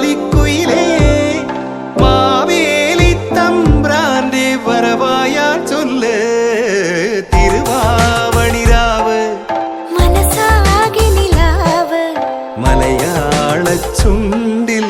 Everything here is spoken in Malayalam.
പൂവാലിക്കുയിലേ മാവേലി തമ്പ്രാന്റെ വരവായ ചൊല്ല് തിരുവാവണിരാവ് മനസ്സാകെ നിലാവ്. മലയാള ചുണ്ടിൽ